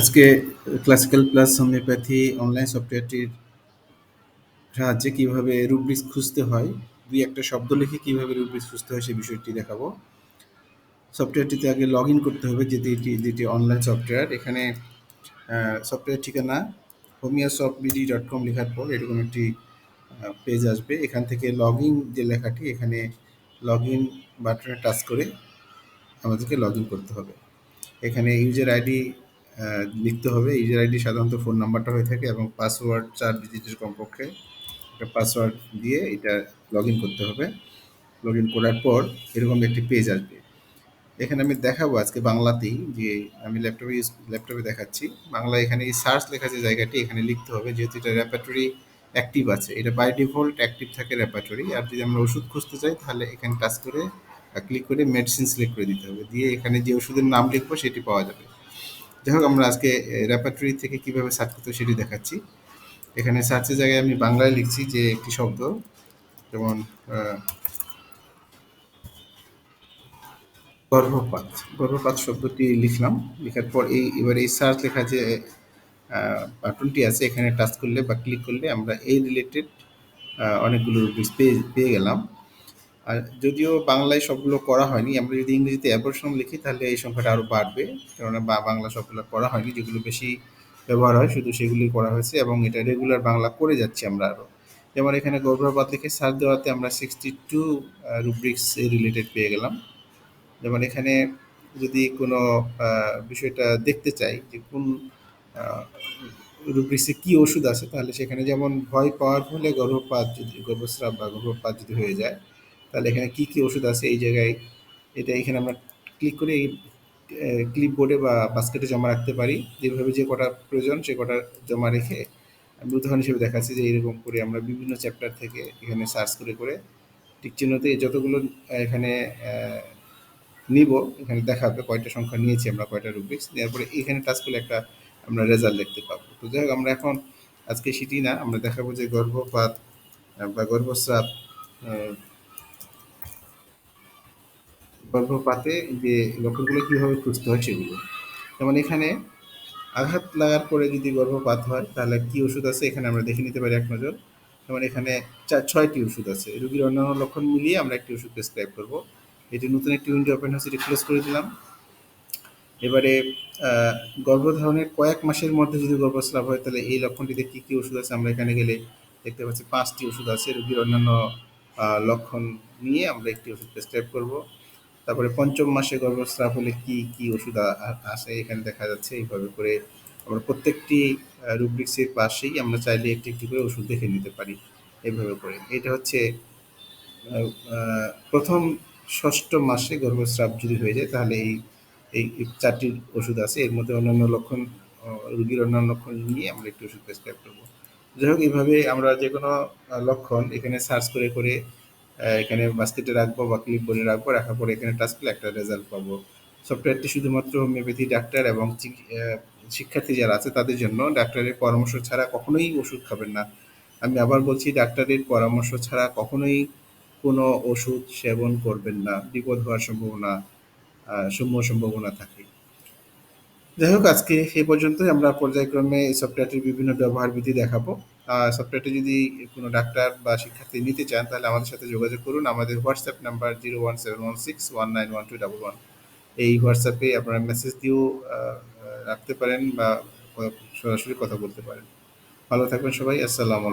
আজকে classical plus homeopathy online সফটওয়্যারটির সাহায্যে কীভাবে রুব্রিক্স খুঁজতে হয়, দুই একটা শব্দ লিখে কীভাবে রুব্রিক্স খুঁজতে হয় সেই বিষয়টি দেখাবো। সফটওয়্যারটিতে আগে লগ ইন করতে হবে যেটি এটি, যেটি অনলাইন সফটওয়্যার এখানে সফটওয়্যার ঠিকানা হোমিওসফটবিডি ডট কম লেখার পর এরকম একটি পেজ আসবে। এখান থেকে লগ ইন যে লেখাটি, এখানে লগ ইন বাটনে টাচ করে আমাদেরকে লগ ইন করতে হবে। এখানে ইউজার আইডি লিখতে হবে। ইউজার আইডি সাধারণত ফোন নাম্বারটা হয়ে থাকে এবং পাসওয়ার্ড চার ডিজিটের কমপক্ষে একটা পাসওয়ার্ড দিয়ে এটা লগ ইন করতে হবে। লগ ইন করার পর এরকম একটি পেজ আসবে। এখানে আমি দেখাবো আজকে বাংলাতেই যে আমি ল্যাপটপে ইউজ ল্যাপটপে দেখাচ্ছি। বাংলা এখানে এই সার্চ লেখা যে জায়গাটি, এখানে লিখতে হবে যেহেতু এটা র্যাপাটরি অ্যাক্টিভ আছে। এটা বাই ডিফল্ট অ্যাক্টিভ থাকে র্যাপাটরি আর যদি আমরা ওষুধ খুঁজতে চাই তাহলে এখানে টাচ করে ক্লিক করে মেডিসিন সিলেক্ট করে দিতে হবে। দিয়ে এখানে যে ওষুধের নাম লিখব, সেটি পাওয়া যাবে। যাই হোক, আমরা আজকে র্যাপাটরি থেকে কীভাবে সার্চ করতে সেটি দেখাচ্ছি। এখানে সার্চের জায়গায় আমি বাংলায় লিখছি যে একটি শব্দ, যেমন গর্ভপাত। গর্ভপাত শব্দটি লিখলাম, লেখার পর এই, এবার এই সার্চ লেখা যে বাটনটি আছে, এখানে টাচ করলে বা ক্লিক করলে আমরা এই রিলেটেড অনেকগুলো পেয়ে পেয়ে গেলাম। আর যদিও বাংলায় সবগুলো করা হয়নি, আমরা যদি ইংরেজিতে অ্যাবর্শন লিখি, তাহলে এই সংখ্যাটা আরও বাড়বে। কেননা বা, বাংলা সবগুলো করা হয়নি, যেগুলো বেশি ব্যবহার হয়, শুধু সেগুলি করা হয়েছে এবং এটা রেগুলার বাংলা করে যাচ্ছি আমরা আরও যেমন এখানে গর্ভপাত লিখে সার দেওয়াতে আমরা সিক্সটি টু রুব্রিক্স রিলেটেড পেয়ে গেলাম। যেমন এখানে যদি কোনো বিষয়টা দেখতে চাই যে কোন রুব্রিক্সে কী ওষুধ আছে, তাহলে সেখানে যেমন ভয় পাওয়ার ফলে গর্ভপাত যদি, গর্ভস্রাব বা গর্ভপাত যদি হয়ে যায় তাহলে এখানে কী কী ওষুধ আছে এই জায়গায়? এটা এখানে আমরা ক্লিক করে এই ক্লিপ বোর্ডে বা বাস্কেটে জমা রাখতে পারি। যেভাবে যে কটা প্রয়োজন সে কটা জমা রেখে আমি উদাহরণ হিসেবে দেখাচ্ছি যে এরকম করে আমরা বিভিন্ন চ্যাপ্টার থেকে এখানে সার্চ করে করে টিক চিহ্নতে যতগুলো এখানে নিব, এখানে দেখাবে কয়টা সংখ্যা নিয়েছি আমরা, কয়টা রুবিক্স নেওয়ার পরে এখানে টাচ করলে একটা আমরা রেজাল্ট দেখতে পাবো। তো যাই হোক, আমরা এখন আজকে সেটি না, আমরা দেখাবো যে গর্ভপাত, বা গর্ভস্রাব গর্ভপাতে যে লক্ষণগুলো কীভাবে খুঁজতে হয় সেগুলো। যেমন এখানে আঘাত লাগার পরে যদি গর্ভপাত হয়, তাহলে কী ওষুধ আছে এখানে আমরা দেখে নিতে পারি এক নজর। যেমন এখানে চার ছয়টি ওষুধ আছে। রোগীর অন্যান্য লক্ষণ মিলিয়ে আমরা একটি ওষুধ প্রেসক্রাইব করব। এটি নতুন একটি উইন্ডো ওপেন হচ্ছে এটি ক্লোজ করে দিলাম। এবারে গর্ভধারণের কয়েক মাসের মধ্যে যদি গর্ভস্রাব হয়, তাহলে এই লক্ষণটিতে কী কী ওষুধ আছে আমরা এখানে গেলে দেখতে পাচ্ছি পাঁচটি ওষুধ আছে। রোগীর অন্যান্য লক্ষণ নিয়ে আমরা একটি ওষুধ প্রেসক্রাইব করব। তারপরে পঞ্চম মাসে গর্ভস্রাব হলে কি কি ওষুধ আসে এখানে দেখা যাচ্ছে, এইভাবে করে আমরা প্রত্যেকটি রুব্রিক্সের পাশেই আমরা চাইলে একটি একটি করে ওষুধ দেখে নিতে পারি, এইভাবে করে। এটা হচ্ছে প্রথম ষষ্ঠ মাসে গর্ভস্রাব যদি হয়ে যায়, তাহলে এই এই চারটি ওষুধ আছে। এর মধ্যে অন্যান্য লক্ষণ রুগীর অন্যান্য লক্ষণ নিয়ে আমরা একটি ওষুধ প্রেসক্রাইব করব। যাই হোক, এইভাবে আমরা যে কোনো লক্ষণ এখানে সার্চ করে করে এখানে বাস্কেটে রাখব বা ক্লিপ করে রাখব, রাখার পরে এখানে টাচ করলে একটা রেজাল্ট পাবো। সফটওয়্যারটি শুধুমাত্র হোমিওপ্যাথি ডাক্তার এবং শিক্ষার্থী যারা আছে তাদের জন্য ডাক্তারের পরামর্শ ছাড়া কখনোই ওষুধ খাবেন না। আমি আবার বলছি ডাক্তারের পরামর্শ ছাড়া কখনোই কোনো ওষুধ সেবন করবেন না। বিপদ হওয়ার সম্ভাবনা সমূহ সম্ভাবনা থাকে। যাই হোক, আজকে এই পর্যন্তই। আমরা পর্যায়ক্রমে সফটওয়্যারটির বিভিন্ন ব্যবহার বিধি দেখাবো। সফটওয়্যারটি যদি কোনো ডাক্তার বা শিক্ষার্থী নিতে চান, তাহলে আমাদের সাথে যোগাযোগ করুন। আমাদের WhatsApp number zero one seven one six one nine one two double one এই হোয়াটসঅ্যাপে আপনারা মেসেজ দিয়েও রাখতে পারেন বা সরাসরি কথা বলতে পারেন। ভালো থাকবেন সবাই, আসসালামু